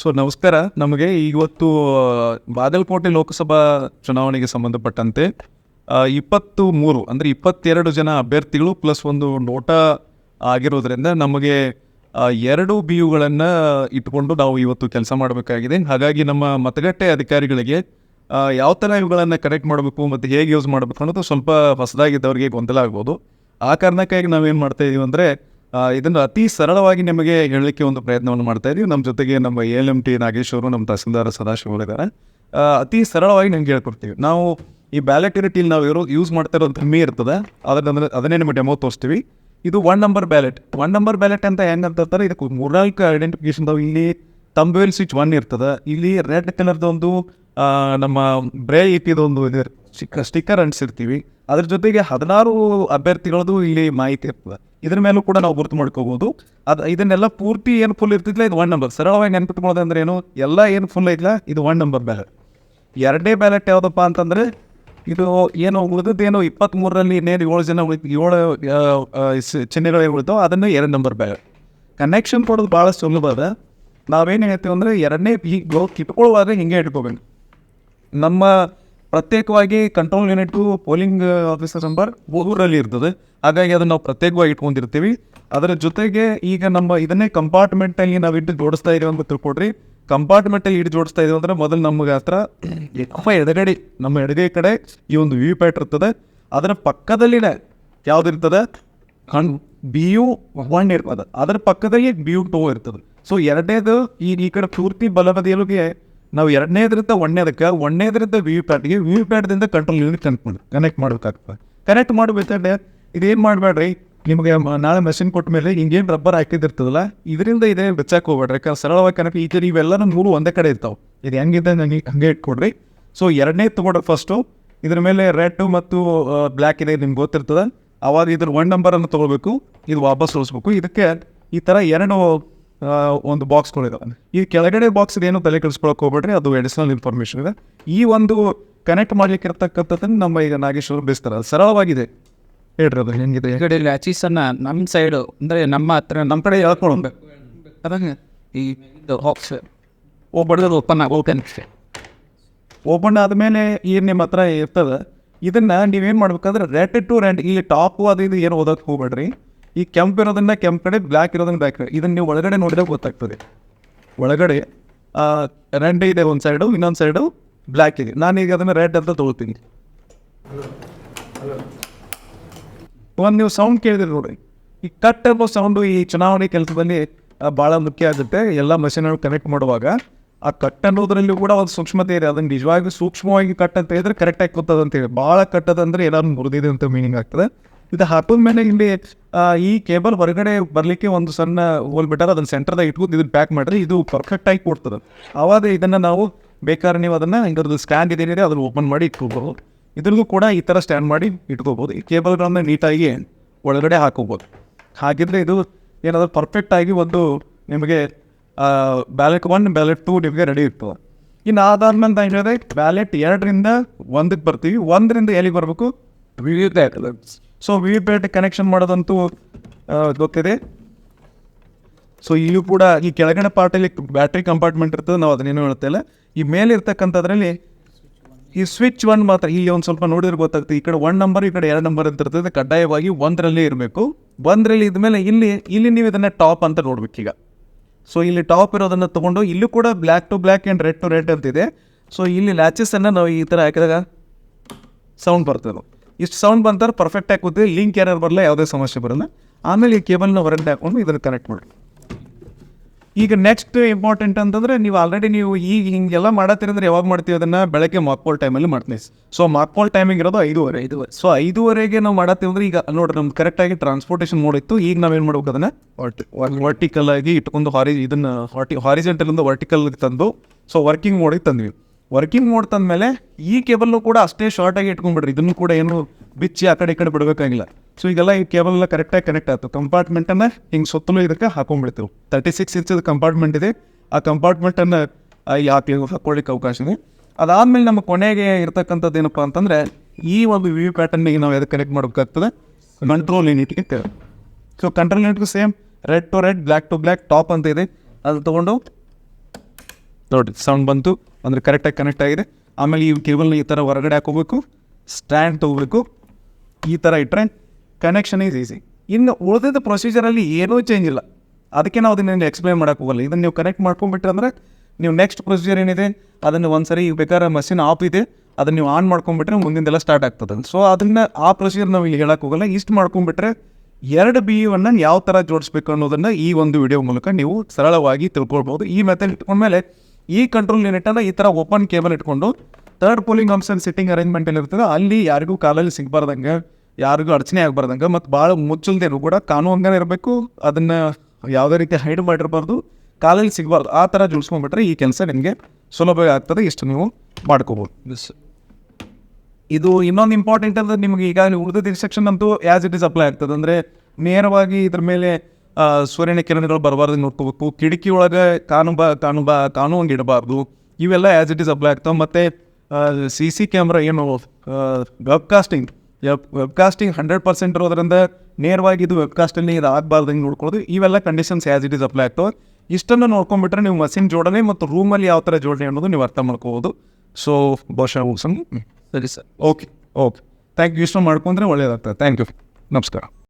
So ನಮಸ್ಕಾರ. ನಮಗೆ ಇವತ್ತು ಬಾಗಲಕೋಟೆ ಲೋಕಸಭಾ ಚುನಾವಣೆಗೆ ಸಂಬಂಧಪಟ್ಟಂತೆ ಇಪ್ಪತ್ತು ಮೂರು ಅಂದರೆ ಇಪ್ಪತ್ತೆರಡು ಜನ ಅಭ್ಯರ್ಥಿಗಳು ಪ್ಲಸ್ ಒಂದು ನೋಟ ಆಗಿರೋದ್ರಿಂದ ನಮಗೆ ಎರಡು ಬಿ ಯುಗಳನ್ನು ಇಟ್ಕೊಂಡು ನಾವು ಇವತ್ತು ಕೆಲಸ ಮಾಡಬೇಕಾಗಿದೆ. ಹಾಗಾಗಿ ನಮ್ಮ ಮತಗಟ್ಟೆ ಅಧಿಕಾರಿಗಳಿಗೆ ಯಾವ ಥರ ಇವುಗಳನ್ನು ಕನೆಕ್ಟ್ ಮಾಡಬೇಕು ಮತ್ತು ಹೇಗೆ ಯೂಸ್ ಮಾಡಬೇಕು ಅನ್ನೋದು ಸ್ವಲ್ಪ ಹೊಸದಾಗಿದ್ದವರಿಗೆ ಗೊಂದಲ ಆಗ್ಬೋದು. ಆ ಕಾರಣಕ್ಕಾಗಿ ನಾವೇನು ಮಾಡ್ತಾ ಅಂದರೆ ಇದನ್ನು ಅತಿ ಸರಳವಾಗಿ ನಿಮಗೆ ಹೇಳಲಿಕ್ಕೆ ಒಂದು ಪ್ರಯತ್ನವನ್ನು ಮಾಡ್ತಾ ಇದೀವಿ. ನಮ್ಮ ಜೊತೆಗೆ ನಮ್ಮ A L M T Nagesh ಅವರು, ನಮ್ಮ ತಹಸೀಲ್ದಾರ್ ಸದಾಶಿವ ಅತಿ ಸರಳವಾಗಿ ನಿಮ್ಗೆ ಹೇಳ್ಕೊಡ್ತೀವಿ. ನಾವು ಈ ಬ್ಯಾಲೆಟ್ ಟೀಲ್ ನಾವು ಇರೋ ಯೂಸ್ ಮಾಡ್ತಾ ಇರೋ ಮೀ ಇರ್ತದೆ. ಅದನ್ನ, ಅದನ್ನೇ ನಿಮಗೆ ಡೆಮೋ ತೋರಿಸ್ತೀವಿ. ಇದು one number ballot one number ballot ಅಂತ ಹೆಂಗೆ ಅಂತಾರೆ ಇದಕ್ಕೆ ಮೂರ್ನಾಲ್ಕು ಐಡೆಂಟಿಫಿಕೇಶನ್ ಇಲ್ಲಿ ತಂಬೇಲ್ ಸ್ವಿಚ್ ಒನ್ ಇರ್ತದೆ. ಇಲ್ಲಿ ರೆಡ್ ಕಲರ್ದೊಂದು ನಮ್ಮ ಬ್ರೇ ಇಟ್ಟಿದೊಂದು ಇದು. ಸ್ಟಿಕ್ಕರ್ ಅಂಟಿಸಿರ್ತೀವಿ. ಅದ್ರ ಜೊತೆಗೆ ಹದಿನಾರು ಅಭ್ಯರ್ಥಿಗಳದ್ದು ಇಲ್ಲಿ ಮಾಹಿತಿ ಇರ್ತದೆ. ಇದ್ರ ಮೇಲೂ ಕೂಡ ನಾವು ಗುರುತು ಮಾಡ್ಕೋಬಹುದು ಅದು ಇದನ್ನೆಲ್ಲ ಪೂರ್ತಿ ಏನು ಫುಲ್ ಇರ್ತಿದ್ಲ ಇದು ಒನ್ ನಂಬರ್ ಸರಳವಾಗಿ ನೆನ್ಪಿಟ್ಕೊಳ್ಳೋದು ಅಂದ್ರೆ ಏನು? ಎಲ್ಲ ಏನು ಫುಲ್ ಐತ್ಲ ಇದು ಒನ್ ನಂಬರ್ ಬ್ಯಾಲೆಟ್ ಎರಡನೇ ಬ್ಯಾಲೆಟ್ ಯಾವುದಪ್ಪ ಅಂತಂದ್ರೆ ಇದು ಏನು ಉಳಿದದ್ದೇನು ಇಪ್ಪತ್ತ್ಮೂರರಲ್ಲಿ ಇನ್ನೇನು ಏಳು ಜನ ಉಳಿ ಏಳು ಆ, ಆ, ಸ- ಚಿಹ್ನೆಗಳು ಉಳಿತು ಅದನ್ನು ಎರಡು ನಂಬರ್ ಬ್ಯಾಲೆಟ್ ಕನೆಕ್ಷನ್ ಕೊಡೋದು ಭಾಳ ಸುಲಭ ಅದ. ನಾವೇನು ಹೇಳ್ತೀವಿ ಅಂದರೆ ಎರಡನೇ ಈಗ ಕಿಟ್ಕೊಳ್ಳುವಾಗ ಹಿಂಗೆ ಇಟ್ಕೋಬೇಕು. ನಮ್ಮ ಪ್ರತ್ಯೇಕವಾಗಿ control unit polling officer number ಊರಲ್ಲಿ ಇರ್ತದೆ. ಹಾಗಾಗಿ ಅದನ್ನು ನಾವು ಪ್ರತ್ಯೇಕವಾಗಿ ಇಟ್ಕೊಂಡಿರ್ತೀವಿ. ಅದರ ಜೊತೆಗೆ ಈಗ ನಮ್ಮ ಇದನ್ನೇ ಕಂಪಾರ್ಟ್ಮೆಂಟಲ್ಲಿ ನಾವು ಇಟ್ಟು ಜೋಡಿಸ್ತಾ ಇದೀವಿ ಅಂತ ತಿಳ್ಕೊಡ್ರಿ ಕಂಪಾರ್ಟ್ಮೆಂಟಲ್ಲಿ ಇಟ್ಟು ಜೋಡಿಸ್ತಾ ಇದೀವಿ ಅಂದರೆ ಮೊದಲು ನಮಗೆ ಹತ್ರ ನಮ್ಮ ಎಡಗಡೆ, ನಮ್ಮ ಎಡಗೈ ಕಡೆ ಈ ಒಂದು ವಿ ಪ್ಯಾಟ್ ಇರ್ತದೆ. ಅದರ ಪಕ್ಕದಲ್ಲಿನೇ ಯಾವ್ದಿರ್ತದೆ ಕಣ್ ಬಿ ಯು ಒನ್ ಇರ್ತದೆ. ಅದರ ಪಕ್ಕದಲ್ಲಿ ಬಿ ಯು ಟೂ ಇರ್ತದೆ. ಸೊ ಎರಡನೇದು ಈ ಈ ಕಡೆ ಪೂರ್ತಿ ಬಲಬದಿಯಲ್ಲಿಗೆ ನಾವು ಎರಡನೇದ್ರಿಂದ ಒಂದನೇದಕ್ಕೆ, ಒಂದನೇದ್ರಿಂದ ವಿ ವಿ ಪ್ಯಾಟ್ಗೆ ವಿ ವಿ ಪ್ಯಾಟ್ದಿಂದ ಕಂಟ್ರೋಲ್ ಯೂನಿಟ್ ಕನೆಕ್ಟ್ ಮಾಡಿ ಕನೆಕ್ಟ್ ಮಾಡಬೇಕಾಗ್ತದೆ. ಕನೆಕ್ಟ್ ಮಾಡಬೇಕಾದ್ರೆ ಇದೇನು ಮಾಡಬೇಡ್ರಿ? ನಿಮಗೆ ನಾಳೆ ಮೆಷಿನ್ ಕೊಟ್ಟ ಮೇಲೆ ಹಿಂಗೇನು ರಬ್ಬರ್ ಹಾಕಿದಿರ್ತದಲ್ಲ, ಇದರಿಂದ ಇದೇ ಬೆಚ್ಚಕ್ಕೆ ಹೋಗ್ಬೇಡ್ರಿ. ಯಾಕಂದ್ರೆ ಸರಳವಾಗಿ ಕನೆಕ್ಟ್ ಈ ಇವೆಲ್ಲ ಇವೆಲ್ಲನೂ ಮೂರು ಒಂದೇ ಕಡೆ ಇರ್ತಾವೆ. ಇದು ಹೆಂಗಿದೆ ನನಗೆ ಹಂಗೆ ಇಟ್ಕೊಡ್ರಿ. ಸೊ ಎರಡನೇ ತೊಗೊಂಡ್ರೆ ಫಸ್ಟು ಇದ್ರ ಮೇಲೆ ರೆಡ್ ಮತ್ತು ಬ್ಲ್ಯಾಕ್ ಇದೆ, ನಿಮ್ಗೆ ಗೊತ್ತಿರ್ತದೆ. ಅವಾಗ ಇದ್ರ ಒನ್ ನಂಬರನ್ನು ತೊಗೊಳ್ಬೇಕು, ಇದು ವಾಪಸ್ ಉಳಿಸ್ಬೇಕು ಇದಕ್ಕೆ ಈ ಥರ ಎರಡು ಒಂದು ಬಾಕ್ಸ್ಗಳಿದಾವೆ ಈ ಕೆಳಗಡೆ ಬಾಕ್ಸ್ಗೆ ಏನು ತಲೆ ಕೆಡಿಸ್ಕೊಳಕ್ಕೆ ಹೋಗ್ಬೇಡ್ರಿ ಅದು ಎಡಿಷನಲ್ ಇನ್ಫಾರ್ಮೇಷನ್ ಇದೆ. ಈ ಒಂದು ಕನೆಕ್ಟ್ ಮಾಡ್ಲಿಕ್ಕೆ ಇರ್ತಕ್ಕಂಥದ್ದನ್ನು ನಮ್ಮ ಈಗ ನಾಗೇಶ್ವರ ಬೇಸ್ತಾರೆ. ಅದು ಸರಳವಾಗಿದೆ. ಹೇಳ್ರಿ ಅದು ಹೆಂಗಿದೆ? ಈ ಕಡೆ ಲ್ಯಾಚೀಸನ್ನ ನಮ್ಮ ಸೈಡು ಅಂದರೆ ನಮ್ಮ ಹತ್ರ ನಮ್ಮ ಕಡೆ ಹೇಳ್ಕೊಳ್ಬೇಕು. ಅದಂಗೆ ಈ ಹಾಕ್ಸ್ ಓಪನ್ ಆಗಿ ಓಪನ್ ಓಪನ್ ಆದಮೇಲೆ ಏನು ನಿಮ್ಮ ಹತ್ರ ಇರ್ತದೆ. ಇದನ್ನು ನೀವೇನು ಮಾಡ್ಬೇಕಂದ್ರೆ ರೆಡ್ ಟು ರೆಡ್ ಈ ಟಾಪು ಅದು ಇದು ಏನು ಓದೋಕೆ ಹೋಗ್ಬೇಡ್ರಿ. ಈ ಕೆಂಪು ಇರೋದನ್ನ ಕೆಂಪು ಕಡೆ ಬ್ಲ್ಯಾಕ್ ಇರೋದನ್ನ ಬ್ಲ್ಯಾಕ್ ಕಡೆ. ಇದನ್ನು ನೀವು ಒಳಗಡೆ ನೋಡಿದ್ರೆ ಗೊತ್ತಾಗ್ತದೆ. ಒಳಗಡೆ ರೆಡ್ ಇದೆ ಒಂದು ಸೈಡು ಇನ್ನೊಂದು ಸೈಡು ಬ್ಲ್ಯಾಕ್ ಇದೆ. ನಾನೀಗ ಅದನ್ನು ರೆಡ್ ಅಂತ ತೊಗೊಳ್ತೀನಿ. ಒಂದು ನೀವು ಸೌಂಡ್ ಕೇಳಿದ್ರೆ ನೋಡಿ. ಈ ಕಟ್ ಅನ್ನೋ ಸೌಂಡು ಈ ಚುನಾವಣೆ ಕೆಲಸದಲ್ಲಿ ಭಾಳ ಮುಖ್ಯ ಆಗುತ್ತೆ. ಎಲ್ಲ ಮಷಿನ್ಗಳು ಕನೆಕ್ಟ್ ಮಾಡುವಾಗ. ಆ ಕಟ್ ಅನ್ನೋದ್ರಲ್ಲಿ ಕೂಡ ಒಂದು ಸೂಕ್ಷ್ಮತೆ ಇದೆ. ಅದನ್ನು ನಿಜವಾಗಿ ಸೂಕ್ಷ್ಮವಾಗಿ ಕಟ್ ಅಂತ ಹೇಳಿದ್ರೆ ಕರೆಕ್ಟಾಗಿ ಗೊತ್ತದ ಹೇಳಿ. ಭಾಳ ಕಟ್ಟದಂದ್ರೆ ಏನಾದ್ರು ಮುರಿದಿದೆ ಅಂತ ಮೀನಿಂಗ್ ಆಗ್ತದೆ. ಇದು ಹಾಕಿದ ಮೇಲೆ ಇಲ್ಲಿ ಈ ಕೇಬಲ್ ಹೊರಗಡೆ ಬರಲಿಕ್ಕೆ ಒಂದು ಸಣ್ಣ ಹೋಲ್ ಬಿಟ್ಟಾರೆ, ಅದನ್ನ ಸೆಂಟರ್ದಾಗ ಇಟ್ಕೊಂಡು ಇದನ್ನ ಪ್ಯಾಕ್ ಮಾಡಿದ್ರೆ ಇದು ಪರ್ಫೆಕ್ಟ್ ಆಗಿ ಕೊಡ್ತದೆ. ಅವಾಗ ಇದನ್ನು ನಾವು ಬೇಕಾದ್ರೆ ನೀವು ಅದನ್ನು ಇದ್ರದ್ದು ಸ್ಟ್ಯಾಂಡ್ ಇದೇನಿದೆ, ಅದನ್ನು ಓಪನ್ ಮಾಡಿ ಇಟ್ಕೋಬಹುದು. ಇದ್ರದ್ದು ಕೂಡ ಈ ಥರ ಸ್ಟ್ಯಾಂಡ್ ಮಾಡಿ ಇಟ್ಕೋಬೋದು ಈ ಕೇಬಲ್ಗಳನ್ನ ನೀಟಾಗಿ ಒಳಗಡೆ ಹಾಕೋಬೋದು ಹಾಗಿದ್ರೆ ಇದು ಏನಾದರೂ ಪರ್ಫೆಕ್ಟಾಗಿ ಒಂದು ನಿಮಗೆ ಬ್ಯಾಲೆಟ್ ಒನ್ ಬ್ಯಾಲೆಟ್ ಟು ನಿಮಗೆ ರೆಡಿ ಇರ್ತದೆ. ಇನ್ನು ಅದಾದ್ಮೇಲೆ ನಾನು ಬ್ಯಾಲೆಟ್ ಎರಡರಿಂದ ಒಂದಕ್ಕೆ ಬರ್ತೀವಿ. ಒಂದರಿಂದ ಎಲ್ಲಿಗೆ ಬರಬೇಕು? So V V PAT connection ಮಾಡೋದಂತೂ ಗೊತ್ತಿದೆ. ಸೊ ಇಲ್ಲೂ ಕೂಡ ಈ ಕೆಳಗಡೆ ಪಾರ್ಟಲ್ಲಿ ಬ್ಯಾಟ್ರಿ ಕಂಪಾರ್ಟ್ಮೆಂಟ್ ಇರ್ತದೆ, ನಾವು ಅದನ್ನೇನು ಹೇಳ್ತಾ ಇಲ್ಲ ಈ ಮೇಲೆ ಇರ್ತಕ್ಕಂಥದ್ರಲ್ಲಿ ಈ ಸ್ವಿಚ್ ಒನ್ ಮಾತ್ರ ಇಲ್ಲಿ ಒಂದು ಸ್ವಲ್ಪ ನೋಡಿದ್ರೆ ಗೊತ್ತಾಗ್ತದೆ ಈ ಕಡೆ ಒನ್ ನಂಬರ್ ಈ ಕಡೆ ಎರಡು ನಂಬರ್ ಅಂತ ಇರ್ತದೆ. ಕಡ್ಡಾಯವಾಗಿ ಒಂದರಲ್ಲೇ ಇರಬೇಕು. ಒಂದರಲ್ಲಿ ಇದ್ಮೇಲೆ ಇಲ್ಲಿ ಇಲ್ಲಿ ನೀವು ಇದನ್ನ ಟಾಪ್ ಅಂತ ನೋಡ್ಬೇಕು ಈಗ. ಸೊ ಇಲ್ಲಿ ಟಾಪ್ ಇರೋದನ್ನು ತಗೊಂಡು, ಇಲ್ಲೂ ಕೂಡ black to black and red to red ಅಂತಿದೆ. ಸೊ ಇಲ್ಲಿ ಲ್ಯಾಚಸನ್ನು ನಾವು ಈ ಥರ ಹಾಕಿದಾಗ ಸೌಂಡ್ ಬರ್ತದೆ ಇಷ್ಟು ಸೌಂಡ್ ಬಂತಾರೆ ಪರ್ಫೆಕ್ಟಾಗಿ ಕೂತಿದೆ ಲಿಂಕ್ ಏನಾದ್ರು ಬರಲ್ಲ ಯಾವುದೇ ಸಮಸ್ಯೆ ಬರಲ್ಲ. ಆಮೇಲೆ ಈ ಕೇಬಲ್ನ ಹೊರಗಡೆ ಹಾಕೊಂಡು ಇದನ್ನು ಕನೆಕ್ಟ್ ಮಾಡಿ ಈಗ ನೆಕ್ಸ್ಟ್ ಇಂಪಾರ್ಟೆಂಟ್ ಅಂತಂದ್ರೆ ನೀವು ಆಲ್ರೆಡಿ ನೀವು ಈಗ ಹಿಂಗೆಲ್ಲ ಮಾಡತ್ತೀರಂದ್ರೆ ಯಾವಾಗ ಮಾಡ್ತೀವಿ ಅದನ್ನು? ಬೆಳಗ್ಗೆ ಮಾಕ್ಪಾಲ್ ಟೈಮಲ್ಲಿ ಮಾಡ್ತೀವಿ ಸೊ ಮಾಕ್ಪಾಲ್ ಟೈಮಿಂಗ್ ಇರೋದು ಐದೂವರೆ. ಐದುವರೆ. ಸೊ ಐದೂವರೆಗೆ ನಾವು ಮಾಡತ್ತೀವಿ ಅಂದ್ರೆ ಈಗ ನೋಡಿರಿ ನಮ್ದು ಕರೆಕ್ಟಾಗಿ ಟ್ರಾನ್ಸ್ಪೋರ್ಟೇಷನ್ ಮೋಡ್ ಇತ್ತು. ಈಗ ನಾವೇನು ಮಾಡ್ಬೇಕು ಅದನ್ನು? ವರ್ಟಿಕಲ್ ಆಗಿ ಇಟ್ಕೊಂಡು ಹಾರಿ ಇದನ್ನು ಹಾರ್ಟಿ ಹಾರಿಜೆಂಟಲಿಂದ ವರ್ಟಿಕಲ್ ತಂದು ಸೊ ವರ್ಕಿಂಗ್ ಮೋಡಿಗೆ ತಂದ್ವಿ. ವರ್ಕಿಂಗ್ ಮೋಡ್ ತಂದಮೇಲೆ ಈ ಕೇಬಲ್ನು ಕೂಡ ಅಷ್ಟೇ ಶಾರ್ಟಾಗಿ ಇಟ್ಕೊಂಡ್ಬಿಡ್ರಿ. ಇದನ್ನು ಕೂಡ ಏನು ಬಿಚ್ಚಿ ಆ ಕಡೆ ಈ ಕಡೆ ಬಿಡಬೇಕಾಗಿಲ್ಲ. ಸೊ ಈಗೆಲ್ಲ ಈ ಕೇಬಲ್ ಎಲ್ಲ ಕರೆಕ್ಟಾಗಿ ಕನೆಕ್ಟ್ ಆಯ್ತು. ಕಂಪಾರ್ಟ್ಮೆಂಟನ್ನು ಹಿಂಗೆ ಸುತ್ತಲೂ ಇದಕ್ಕೆ ಹಾಕೊಂಡ್ಬಿಡ್ತೀವಿ ತರ್ಟಿ ಸಿಕ್ಸ್ ಇಂಚದ ಕಂಪಾರ್ಟ್ಮೆಂಟ್ ಇದೆ. ಆ ಕಂಪಾರ್ಟ್ಮೆಂಟನ್ನು ಯಾಕೆ ಹಾಕೊಳ್ಳಿಕ್ಕೆ ಅವಕಾಶ ಇದೆ? ಅದಾದಮೇಲೆ ನಮ್ಮ ಕೊನೆಗೆ ಇರ್ತಕ್ಕಂಥದ್ದು ಏನಪ್ಪ ಅಂತಂದರೆ, ಈ ಒಂದು ವಿ ವಿ ಪ್ಯಾಟರ್ನಿಗೆ ನಾವು ಯಾವುದು ಕನೆಕ್ಟ್ ಮಾಡಬೇಕಾಗ್ತದೆ? ಕಂಟ್ರೋಲ್ ಯೂನಿಟ್ಗೆ so control ಯೂನಿಟ್ಗೂ same red to red black to black top ಅಂತ ಇದೆ. ಅದು ತೊಗೊಂಡು ನೋಡಿ ಸೌಂಡ್ ಬಂತು. ಅಂದರೆ ಕರೆಕ್ಟಾಗಿ ಕನೆಕ್ಟ್ ಆಗಿದೆ. ಆಮೇಲೆ ಈ ಕೇಬಲ್ನ ಈ ಥರ ಹೊರಗಡೆ ಹಾಕೋಬೇಕು ಸ್ಟ್ಯಾಂಡ್ ತೊಗೋಬೇಕು. ಈ ಥರ ಇಟ್ಟರೆ ಕನೆಕ್ಷನ್ ಈಸ್ ಈಸಿ ಇನ್ನು ಉಳಿದಿದ್ದ ಪ್ರೊಸೀಜರಲ್ಲಿ ಏನೂ ಚೇಂಜ್ ಇಲ್ಲ. ಅದಕ್ಕೆ ನಾವು ಅದನ್ನ ಎಕ್ಸ್ಪ್ಲೈನ್ ಮಾಡೋಕೆ ಹೋಗಲ್ಲ. ಇದನ್ನು ನೀವು ಕನೆಕ್ಟ್ ಮಾಡ್ಕೊಂಡ್ಬಿಟ್ರೆ ಅಂದರೆ ನೀವು ನೆಕ್ಸ್ಟ್ ಪ್ರೊಸೀಜರ್ ಏನಿದೆ, ಅದನ್ನು ಒಂದು ಸರಿ ಬೇಕಾದ್ರೆ ಮಷಿನ್ ಆಫ್ ಇದೆ. ಅದನ್ನು ನೀವು ಆನ್ ಮಾಡ್ಕೊಂಬಿಟ್ರೆ ಮುಂದಿಂದೆಲ್ಲ ಸ್ಟಾರ್ಟ್ ಆಗ್ತದೆ. ಸೊ ಅದನ್ನು ಆ ಪ್ರೊಸೀಜರ್ ನಾವು ಇಲ್ಲಿ ಹೇಳಕ್ಕೆ ಹೋಗಲ್ಲ. ಇಷ್ಟು ಮಾಡ್ಕೊಂಬಿಟ್ರೆ ಎರಡು ಬಿ ಯುವನ್ನು ಯಾವ ಥರ ಜೋಡಿಸ್ಬೇಕು ಅನ್ನೋದನ್ನು ಈ ಒಂದು ವಿಡಿಯೋ ಮೂಲಕ ನೀವು ಸರಳವಾಗಿ ತಿಳ್ಕೊಳ್ಬೋದು. ಈ ಮೆಥಡ್ ಇಟ್ಕೊಂಡ್ಮೇಲೆ ಈ ಕಂಟ್ರೋಲ್ ಯೂನಿಟನ್ನು ಈ ಥರ ಓಪನ್ ಕೇಬಲ್ ಇಟ್ಕೊಂಡು third polling option sitting arrangement ಇರ್ತದೆ ಅಲ್ಲಿ ಯಾರಿಗೂ ಕಾಲಲ್ಲಿ ಸಿಗಬಾರ್ದಂಗೆ ಯಾರಿಗೂ ಅಡಚಣೆ ಆಗಬಾರ್ದಂಗೆ ಮತ್ತು ಭಾಳ ಮುಚ್ಚಲ್ದೇನು ಕೂಡ ಕಾನೂನು ಇರಬೇಕು ಅದನ್ನು ಯಾವುದೇ ರೀತಿ ಹೈಡ್ ಮಾಡಿರಬಾರ್ದು ಕಾಲಲ್ಲಿ ಸಿಗಬಾರ್ದು ಆ ಥರ ಜೋಡಿಸ್ಕೊಂಡ್ಬಿಟ್ರೆ ಈ ಕೆಲಸ ನಿಮಗೆ ಸುಲಭ ಆಗ್ತದೆ ಇಷ್ಟು ನೀವು ಮಾಡ್ಕೋಬೋದು. ಇದು ಇನ್ನೊಂದು ಇಂಪಾರ್ಟೆಂಟ್ ಅಂದರೆ ನಿಮಗೆ ಈಗಾಗಲೇ ಉಳಿದ ಸೆಕ್ಷನ್ ಅಂತೂ ಆ್ಯಸ್ ಇಟ್ ಇಸ್ ಅಪ್ಲೈ ಆಗ್ತದೆ ಅಂದರೆ ನೇರವಾಗಿ ಇದ್ರ ಮೇಲೆ ಸೂರ್ಯನ ಕಿರಣಗಳು ಬರಬಾರ್ದು ನೋಡ್ಕೋಬೇಕು. ಕಿಟಕಿ ಒಳಗೆ ಕಾನು ಬಾ ಕಾನು ಬಾ ಕಾನು ಹಂಗೆ ಇಡಬಾರ್ದು. ಇವೆಲ್ಲ ಆ್ಯಸ್ ಇಟ್ ಇಸ್ ಅಪ್ಲೈ ಆಗ್ತಾವೆ. ಮತ್ತು ಸಿ ಸಿ ಕ್ಯಾಮ್ರಾ ಏನು webcasting web casting hundred percent ಇರೋದ್ರಿಂದ ನೇರವಾಗಿ ಇದು ವೆಬ್ಕಾಸ್ಟಲ್ಲಿ ಇದು ಆಗಬಾರ್ದು ಹಿಂಗೆ ನೋಡ್ಕೊಳ್ಳೋದು. ಇವೆಲ್ಲ conditions as it is apply ಆಗ್ತವೆ. ಇಷ್ಟನ್ನು ನೋಡ್ಕೊಂಬಿಟ್ರೆ ನೀವು ಮಷಿನ್ ಜೋಡಣೆ ಮತ್ತು ರೂಮಲ್ಲಿ ಯಾವ ಥರ ಜೋಡಣೆ ಅನ್ನೋದು ನೀವು ಅರ್ಥ ಮಾಡ್ಕೋಬೋದು ಸೊ ಬಹುಶಃ ಸರಿ sir. Okay okay thank you ಇಷ್ಟು ಮಾಡ್ಕೊಂಡ್ರೆ ಒಳ್ಳೆಯದಾಗ್ತದೆ ಥ್ಯಾಂಕ್ ಯು ನಮಸ್ಕಾರ.